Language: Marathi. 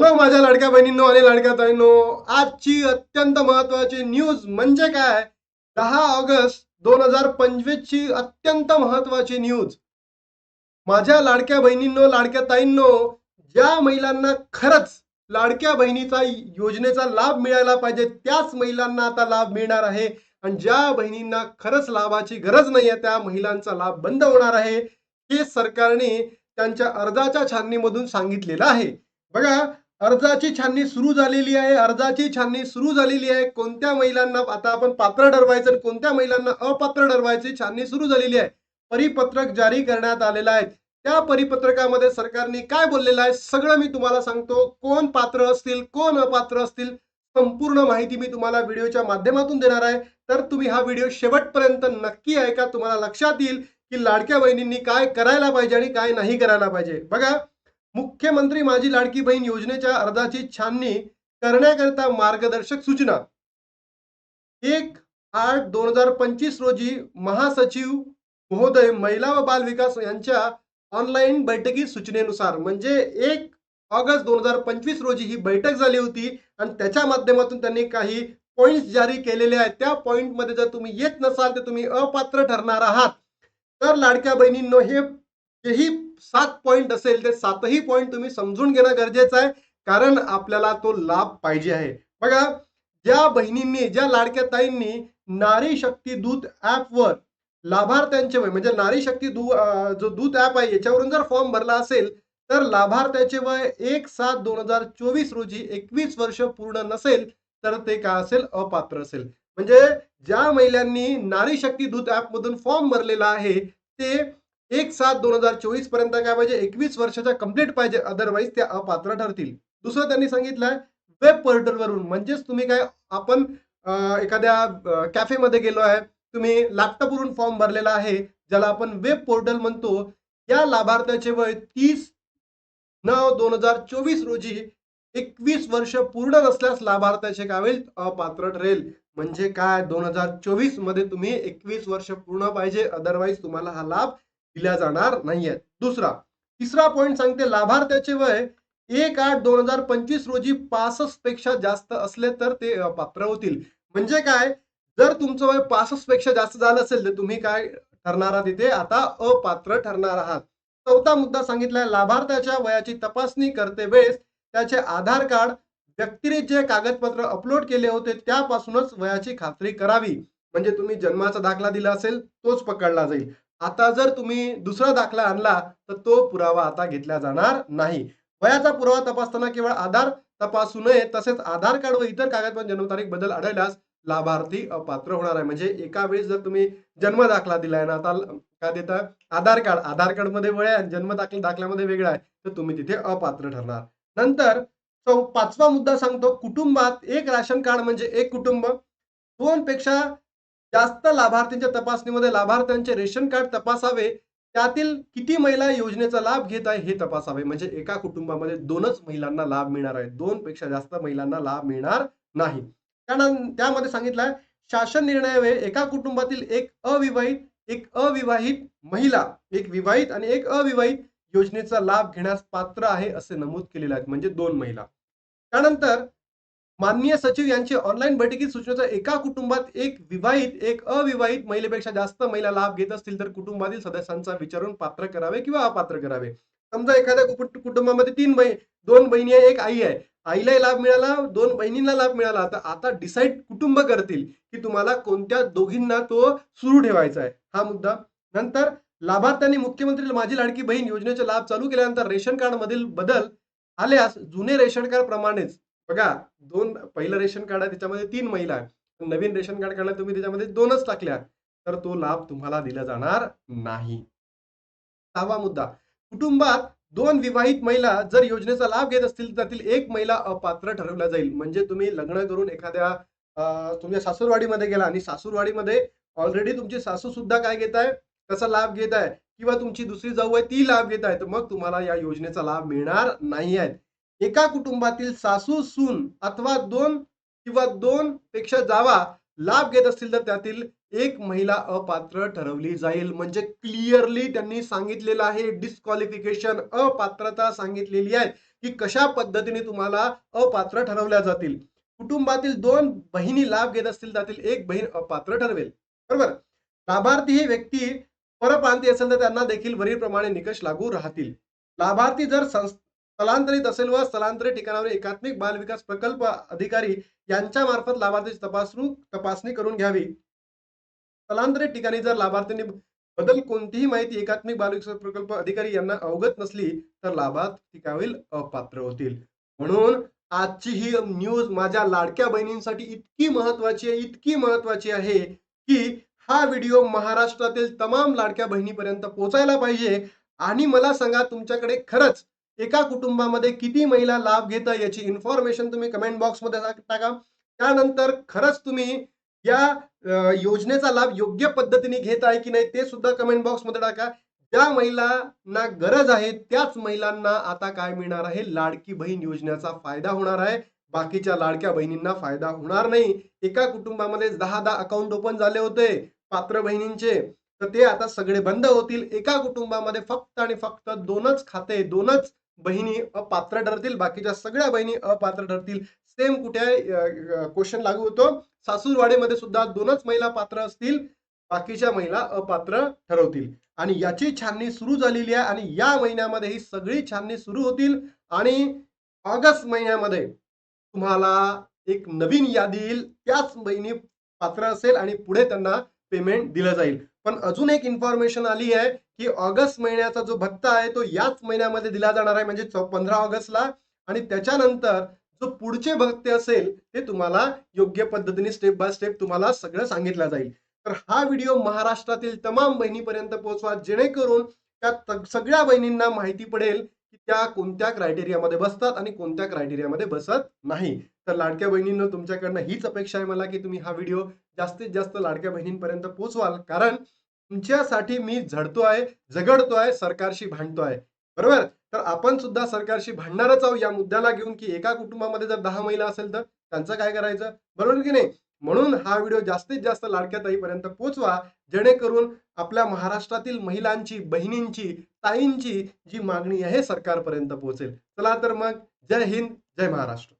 हॅलो माझ्या लाडक्या बहिणींनो आणि लाडक्या ताईंनो. आजची अत्यंत महत्वाची न्यूज म्हणजे काय? दहा ऑगस्ट दोन हजार पंचवीस ची अत्यंत महत्वाची न्यूज माझ्या लाडक्या बहिणींनो लाडक्या ताईंनो ज्या महिलांना खरंच लाडक्या बहिणीचा योजनेचा लाभ मिळायला पाहिजे त्याच महिलांना आता लाभ मिळणार आहे. आणि ज्या बहिणींना खरंच लाभाची गरज नाहीये त्या महिलांचा लाभ बंद होणार आहे हे सरकारने त्यांच्या अर्जाच्या छाननीमधून सांगितलेलं आहे. बघा अर्जाची छाननी सुरू झालेली आहे अर्जाची छाननी सुरू झालेली आहे. कोणत्या महिलांना आता आपण पात्र ठरवायचं आणि कोणत्या महिलांना अपात्र ठरवायची छाननी सुरू झालेली आहे परिपत्रक जारी करण्यात आलेलं आहे. त्या परिपत्रकामध्ये सरकारने काय बोललेलं आहे सगळं मी तुम्हाला सांगतो. कोण पात्र असतील कोण अपात्र असतील संपूर्ण माहिती मी तुम्हाला व्हिडिओच्या माध्यमातून देणार आहे. तर तुम्ही हा व्हिडिओ शेवटपर्यंत नक्की ऐका तुम्हाला लक्षात येईल की लाडक्या बहिणींनी काय करायला पाहिजे आणि काय नाही करायला पाहिजे. बघा मुख्यमंत्री माझी लाडकी बहीण योजनेच्या अर्जाची छाननी करण्याकरिता मार्गदर्शक सूचना. एक आठ दोन हजार पंचवीस रोजी महासचिव महोदय महिला व बाल विकास यांच्या ऑनलाईन बैठकी सूचनेनुसार म्हणजे एक ऑगस्ट दोन हजार पंचवीस रोजी ही बैठक झाली होती आणि त्याच्या माध्यमातून त्यांनी काही पॉइंट्स जारी केलेले आहेत. त्या पॉइंटमध्ये जर तुम्ही येत नसाल तर तुम्ही अपात्र ठरणार आहात. तर लाडक्या बहिणींनो हे जेही सात पॉइंट असेल ते सातही पॉइंट तुम्ही समजून घेणं गरजेचं आहे कारण आपल्याला तो लाभ पाहिजे आहे. बघा ज्या बहिणींनी ज्या लाडक्या ताईंनी नारी शक्ती दूत ॲपवर लाभार्थ्यांचे वय म्हणजे नारी शक्ती दू जो दूत ऍप आहे याच्यावरून जर फॉर्म भरला असेल तर लाभार्थ्याचे वय एक सात दोन हजार चोवीस रोजी एकवीस वर्ष पूर्ण नसेल तर ते काय असेल? अपात्र असेल. म्हणजे ज्या महिलांनी नारी शक्ती दूत ऍप मधून फॉर्म भरलेला आहे ते एक सात दोन हजार चोवीसपर्यंत काय पाहिजे? एकवीस वर्षाच्या कंप्लीट पाहिजे. अदरवाईज त्या अपात्र ठरतील. दुसरं त्यांनी सांगितलंय वेब पोर्टलवरून म्हणजेच तुम्ही काय आपण एखाद्या कॅफेमध्ये गेलो आहे. तुम्ही लॅपटॉपवरून फॉर्म भरलेला आहे. ज्याला आपण वेब पोर्टल म्हणतो. या लाभार्थ्याचे वय तीस नऊ दोन हजार चोवीस रोजी एकवीस वर्ष पूर्ण नसल्यास लाभार्थ्याचे काय होईल? अपात्र ठरेल. म्हणजे काय? दोन हजार चोवीसमध्ये तुम्ही एकवीस वर्ष पूर्ण पाहिजे. अदरवाईज तुम्हाला हा लाभ दिल्या जाणार नाहीयेत. दुसरा तिसरा पॉईंट सांगते लाभार्थ्याचे वय एक आठ दोन हजार पंचवीस रोजी पासष्टपेक्षा जास्त असले तर ते पात्र होतील. म्हणजे काय? जर तुमचं वय पासष्टपेक्षा जास्त झालं असेल तर तुम्ही काय ठरणार आहात इथे? आता अपात्र ठरणार आहात. चौथा मुद्दा सांगितलाय लाभार्थ्याच्या वयाची तपासणी करते वेळेस त्याचे आधार कार्ड व्यक्तीने जे कागदपत्र अपलोड केले होते त्यापासूनच वयाची खात्री करावी. म्हणजे तुम्ही जन्माचा दाखला दिला असेल तोच पकडला जाईल. आता जर तुम्ही दुसरा दाखला आणला तर तो पुरावा आता घेतला जाणार नाही. वयाचा पुरावा तपासताना केवळ आधार तपासू नये तसेच आधार कार्ड व इतर कागदपत्र जन्मतारीख बदल आढळल्यास लाभार्थी अपात्र होणार आहे. म्हणजे एका वेळेस जर तुम्ही जन्म दाखला दिलाय ना आता काय देता? आधार कार्ड. आधार कार्डमध्ये वय आहे जन्म दाखला दाखल्यामध्ये वेगळा आहे तर तुम्ही तिथे अपात्र ठरणार. नंतर पाचवा मुद्दा सांगतो. कुटुंबात एक राशन कार्ड म्हणजे एक कुटुंब. दोन पेक्षा जास्त लाभार्थींच्या तपासणीमध्ये लाभार्थ्यांचे रेशन कार्ड तपासावे त्यातील किती महिला योजनेचा लाभ घेत आहे हे तपासावे. म्हणजे एका कुटुंबामध्ये दोनच महिलांना लाभ मिळणार आहे दोन पेक्षा जास्त महिलांना लाभ मिळणार नाही. कारण त्यामध्ये सांगितलंय शासन निर्णयावे एका कुटुंबातील एक अविवाहित एक अविवाहित महिला एक विवाहित आणि एक अविवाहित योजनेचा लाभ घेण्यास पात्र आहे असे नमूद केलेले आहेत म्हणजे दोन महिला. त्यानंतर माननीय सचिव यांचे ऑनलाईन बैठकीत सूचनेचा एका कुटुंबात एक विवाहित एक अविवाहित महिलेपेक्षा जास्त महिला लाभ घेत असतील तर कुटुंबातील सदस्यांचा विचारून पात्र करावे किंवा अपात्र करावे. समजा एखाद्या कुटुंबामध्ये तीन बहीण दोन बहिणी आहे एक आई आहे. आईलाही लाभ मिळाला दोन बहिणींना लाभ मिळाला तर आता डिसाईड कुटुंब करतील की तुम्हाला कोणत्या दोघींना तो सुरू ठेवायचा आहे. हा मुद्दा. नंतर लाभार्थ्यांनी मुख्यमंत्री माझी लाडकी बहीण योजनेचे लाभ चालू केल्यानंतर रेशन कार्ड मधील बदल आल्यास जुने रेशन कार्ड प्रमाणेच बघा दोन पहिलं रेशन कार्ड आहे त्याच्यामध्ये तीन महिला आहे नवीन रेशन कार्ड काढला तुम्ही त्याच्यामध्ये दोनच टाकल्या. तर तो लाभ तुम्हाला दिला जाणार नाही. सहावा मुद्दा. कुटुंबात दोन विवाहित महिला जर योजनेचा लाभ घेत असतील त्यातील एक महिला अपात्र ठरवल्या जाईल. म्हणजे तुम्ही लग्न करून एखाद्या तुमच्या सासूरवाडीमध्ये गेला आणि सासूरवाडीमध्ये ऑलरेडी तुमची सासू सुद्धा काय घेत आहे? त्याचा लाभ घेत आहे? किंवा तुमची दुसरी जाऊ आहे ती लाभ घेत आहे. तर मग तुम्हाला या योजनेचा लाभ मिळणार नाही आहे एका कुटुंबातील सासू सून अथवा दोन किंवा दोन पेक्षा जावा लाभ घेत असतील तर त्यातील एक महिला अपात्र ठरवली जाईल. म्हणजे क्लिअरली त्यांनी सांगितलेलं आहे डिस्क्वालिफिकेशन अपात्रता सांगितलेली आहे की कशा पद्धतीने तुम्हाला अपात्र ठरवल्या जातील. कुटुंबातील दोन बहिणी लाभ घेत असतील त्यातील एक बहीण अपात्र ठरवेल. बरोबर? लाभार्थी ही व्यक्ती परप्रांती असेल तर त्यांना देखील वरीलप्रमाणे निकष लागू राहतील. लाभार्थी जर संस- स्थलांतरित असेल व स्थलांतरित ठिकाणावर एकात्मिक बाल विकास प्रकल्प अधिकारी यांच्या मार्फत लाभार्थ्याची तपासणी तपासणी करून घ्यावी. स्थलांतरित ठिकाणी जर लाभार्थ्यांनी बदल कोणतीही माहिती एकात्मिक बाल विकास प्रकल्प अधिकारी यांना अवगत नसली तर लाभार्थी अपात्र होतील. म्हणून आजची ही न्यूज माझ्या लाडक्या बहिणींसाठी इतकी महत्वाची आहे इतकी महत्वाची आहे की हा व्हिडिओ महाराष्ट्रातील तमाम लाडक्या बहिणीपर्यंत पोहोचायला पाहिजे. आणि मला सांगा तुमच्याकडे खरंच एका कुटुंबामध्ये किती महिला लाभ घेता याची इन्फॉर्मेशन तुम्ही कमेंट बॉक्समध्ये टाका. त्यानंतर खरंच तुम्ही या योजनेचा लाभ योग्य पद्धतीने घेत आहे की नाही ते सुद्धा कमेंट बॉक्समध्ये टाका. ज्या महिलांना गरज आहे त्याच महिलांना आता काय मिळणार आहे? लाडकी बहीण योजनेचा फायदा होणार आहे. बाकीच्या लाडक्या बहिणींना फायदा होणार नाही. एका कुटुंबामध्ये दहा दहा अकाउंट ओपन झाले होते पात्र बहिणींचे. तर ते आता सगळे बंद होतील. एका कुटुंबामध्ये फक्त आणि फक्त दोनच खाते दोनच बहिणी अपात्र ठरतील बाकीच्या सगळ्या बहिणी अपात्र ठरतील. सेम कुठे क्वेश्चन लागू होतो. सासूरवाडीमध्ये सुद्धा दोनच महिला पात्र असतील बाकीच्या महिला अपात्र ठरवतील. आणि याची छाननी सुरू झालेली आहे आणि या महिन्यामध्ये ही सगळी छाननी सुरू होतील. आणि ऑगस्ट महिन्यामध्ये तुम्हाला एक नवीन यादी येईल. त्याच बहिणी पात्र असेल आणि पुढे त्यांना पेमेंट दिलं जाईल. पण अजून एक इन्फॉर्मेशन आली आहे की ऑगस्ट महिन्याचा जो भत्ता आहे तो याच महिन्यामध्ये दिला जाणार आहे म्हणजे पंधरा ऑगस्टला. आणि त्याच्यानंतर जो पुढचे भत्ते असेल ते तुम्हाला योग्य पद्धतीने स्टेप बाय स्टेप तुम्हाला सगळं सांगितलं जाईल. तर हा व्हिडिओ महाराष्ट्रातील तमाम बहिणीपर्यंत पोहोचवा जेणेकरून त्या सगळ्या बहिणींना माहिती पडेल की त्या कोणत्या क्रायटेरियामध्ये बसतात आणि कोणत्या क्रायटेरियामध्ये बसत नाही. तर लाडक्या बहिणींनो तुमच्याकडनं हीच अपेक्षा आहे मला की तुम्ही हा व्हिडिओ जास्तीत जास्त लाडक्या बहिणींपर्यंत पोहोचवाल. कारण तुमच्यासाठी मी झडतो आहे झगडतो आहे सरकारशी भांडतो आहे. बरोबर? तर आपण सुद्धा सरकारशी भांडणारच आहोत या मुद्द्याला घेऊन की एका कुटुंबामध्ये जर दहा महिला असेल तर त्यांचं काय करायचं? बरोबर की नाही? म्हणून हा व्हिडिओ जास्तीत जास्त लाडक्या ताईपर्यंत पोहोचवा जेणेकरून आपल्या महाराष्ट्रातील महिलांची बहिणींची ताईंची जी मागणी आहे सरकारपर्यंत पोहोचेल चला तर मग जय हिंद जय महाराष्ट्र.